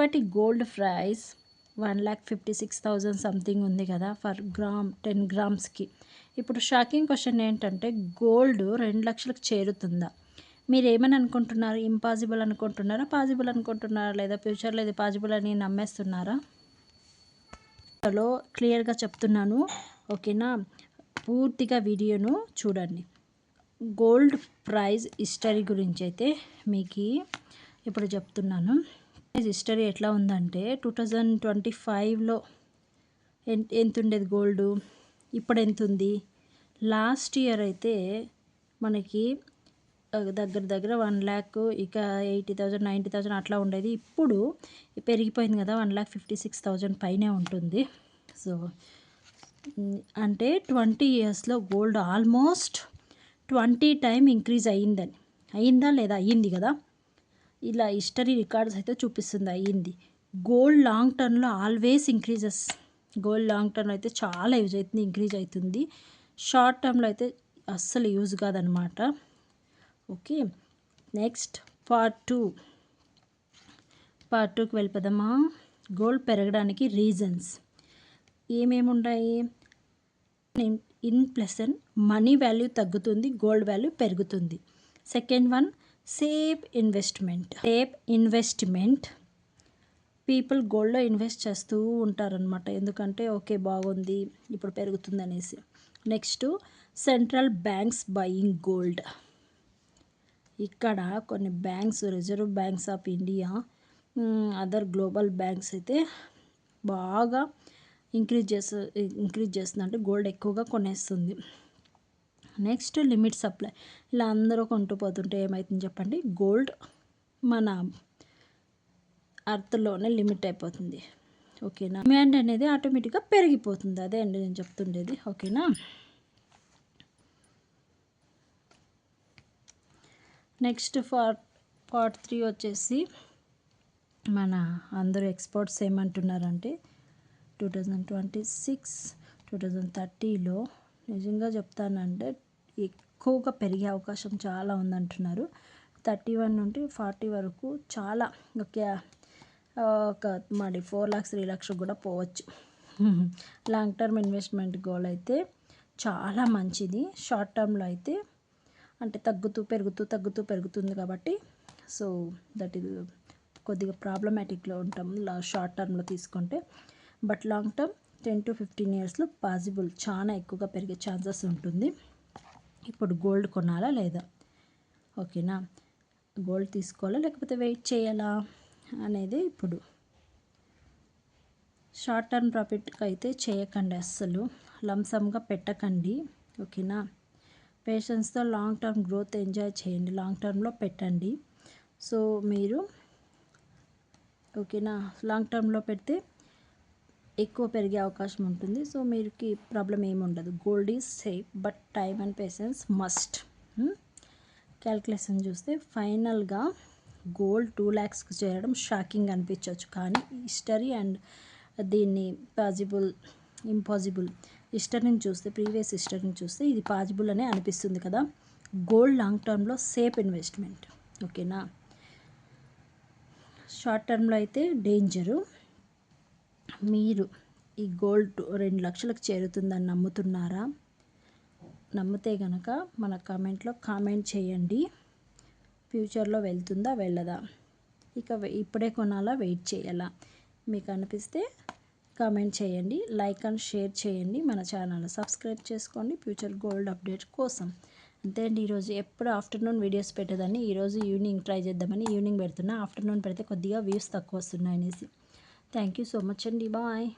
ఇప్పటి gold price one lakh fifty six thousand something ఉంది కదా ఫర్ గ్రామ్ టెన్ గ్రామ్స్కి. ఇప్పుడు షాకింగ్ క్వశ్చన్ ఏంటంటే గోల్డ్ రెండు లక్షలకు చేరుతుందా? మీరు ఏమని అనుకుంటున్నారు? ఇంపాసిబుల్ అనుకుంటున్నారా? పాసిబుల్ అనుకుంటున్నారా? లేదా ఫ్యూచర్లో ఇది పాసిబుల్ అని నమ్మేస్తున్నారా? హలో క్లియర్గా చెప్తున్నాను. ఓకేనా? పూర్తిగా వీడియోను చూడండి. గోల్డ్ ప్రైజ్ హిస్టరీ గురించి అయితే మీకు ఇప్పుడు చెప్తున్నాను. హిస్టరీ ఎట్లా ఉందంటే టూ థౌజండ్ ట్వంటీ ఫైవ్లో ఎంత ఉండేది గోల్డ్? ఇప్పుడు ఎంత ఉంది లాస్ట్ ఇయర్ అయితే మనకి దగ్గర దగ్గర వన్ ల్యాక్ ఇక ఎయిటీ థౌజండ్ నైంటీ థౌజండ్ అట్లా ఉండేది. ఇప్పుడు పెరిగిపోయింది కదా one lakh fifty six thousand పైనే ఉంటుంది. సో అంటే ట్వంటీ ఇయర్స్లో gold almost twenty time increase అయ్యిందని. అయ్యిందా లేదా? అయ్యింది కదా. ఇలా హిస్టరీ రికార్డ్స్ అయితే చూపిస్తుంది అయ్యింది. గోల్డ్ లాంగ్ టర్మ్లో always increases. Gold long term అయితే చాలా యూజ్ అవుతుంది ఇంక్రీజ్ అవుతుంది. షార్ట్ టర్మ్లో అయితే అస్సలు యూజ్ కాదనమాట. Okay next part two. Part టూకి వెళ్ళిపోదామా? గోల్డ్ పెరగడానికి రీజన్స్. ఏమేమి ఉన్నాయి in- plus and money value తగ్గుతుంది గోల్డ్ వాల్యూ పెరుగుతుంది. Second one safe investment. Safe investment. People గోల్డ్లో ఇన్వెస్ట్ చేస్తూ ఉంటారనమాట ఎందుకంటే ఓకే బాగుంది ఇప్పుడు పెరుగుతుంది అనేసి next central banks buying gold. ఇక్కడ కొన్ని banks reserve banks of India other global banks అయితే బాగా ఇంక్రీజ్ చేస్తు ఇంక్రీజ్ చేస్తుంది అంటే గోల్డ్ ఎక్కువగా కొనేస్తుంది. Next limit supply. ఇలా అందరూ కొంటూ పోతుంటే ఏమవుతుంది చెప్పండి? గోల్డ్ మన అర్త్లోనే లిమిట్ అయిపోతుంది. ఓకేనా? డిమాండ్ అనేది ఆటోమేటిక్గా పెరిగిపోతుంది. అదే అండి నేను చెప్తుండేది. ఓకేనా? నెక్స్ట్ ఫార్ పార్ట్ త్రీ వచ్చేసి మన అందరూ ఎక్స్పర్ట్స్ ఏమంటున్నారంటే two thousand twenty six two thousand థర్టీలో నిజంగా చెప్తానంటే ఎక్కువగా పెరిగే అవకాశం చాలా ఉందంటున్నారు. థర్టీ వన్ నుండి ఫార్టీ వరకు చాలా ఒక ఒక మరి ఫోర్ లాక్స్ త్రీ ల్యాక్స్ కూడా పోవచ్చు. లాంగ్ టర్మ్ ఇన్వెస్ట్మెంట్ గోల్ అయితే చాలా మంచిది. షార్ట్ టర్మ్లో అయితే అంటే తగ్గుతూ పెరుగుతూ తగ్గుతూ పెరుగుతుంది కాబట్టి సో దట్ ఇది కొద్దిగా ప్రాబ్లమాటిక్లో ఉంటాం లా షార్ట్ టర్మ్లో తీసుకుంటే. But long term ten to fifteen ఇయర్స్లో పాసిబుల్ చాలా ఎక్కువగా పెరిగే ఛాన్సెస్ ఉంటుంది. ఇప్పుడు గోల్డ్ కొనాలా లేదా? ఓకేనా? గోల్డ్ తీసుకోవాలా లేకపోతే వెయిట్ చేయాలా అనేది ఇప్పుడు. షార్ట్ టర్మ్ ప్రాఫిట్కి అయితే చేయకండి అస్సలు. లంసమ్గా పెట్టకండి. ఓకేనా? పేషెన్స్తో లాంగ్ టర్మ్ గ్రోత్ ఎంజాయ్ చేయండి. లాంగ్ టర్మ్లో పెట్టండి. సో మీరు ఓకేనా? లాంగ్ టర్మ్లో పెడితే ఎక్కువ పెరిగే అవకాశం ఉంటుంది. సో మీరుకి ప్రాబ్లం ఏమి ఉండదు. Gold is safe but time and patience must calculation చూస్తే ఫైనల్గా గోల్డ్ టూ ల్యాక్స్కి చేరడం షాకింగ్ అనిపించవచ్చు కానీ హిస్టరీ అండ్ దీన్ని పాసిబుల్ ఇంపాసిబుల్ హిస్టరీని చూస్తే ప్రీవియస్ హిస్టరీని చూస్తే ఇది పాసిబుల్ అనే అనిపిస్తుంది కదా. గోల్డ్ లాంగ్ టర్మ్లో సేఫ్ ఇన్వెస్ట్మెంట్ ఓకేనా షార్ట్ టర్మ్లో అయితే డేంజరు మీరు ఈ గోల్డ్ రెండు లక్షలకు చేరుతుందని నమ్ముతున్నారా? నమ్మితే గనక మన కామెంట్లో కామెంట్ చేయండి. ఫ్యూచర్లో వెళ్తుందా వెళ్ళదా? ఇక ఇప్పుడే కొనాలా వెయిట్ చేయాలా? మీకు అనిపిస్తే కామెంట్ చేయండి. లైక్ అండ్ షేర్ చేయండి. మన ఛానల్ సబ్స్క్రైబ్ చేసుకోండి. ఫ్యూచర్ గోల్డ్ అప్డేట్ కోసం. అంతే అండి ఈరోజు. ఎప్పుడు ఆఫ్టర్నూన్ వీడియోస్ పెట్టేదాన్ని ఈరోజు ఈవినింగ్ ట్రై చేద్దామని ఈవినింగ్ పెడుతున్నా. ఆఫ్టర్నూన్ పెడితే కొద్దిగా వ్యూస్ తక్కువ వస్తున్నాయి అనేసి. thank you so much and bye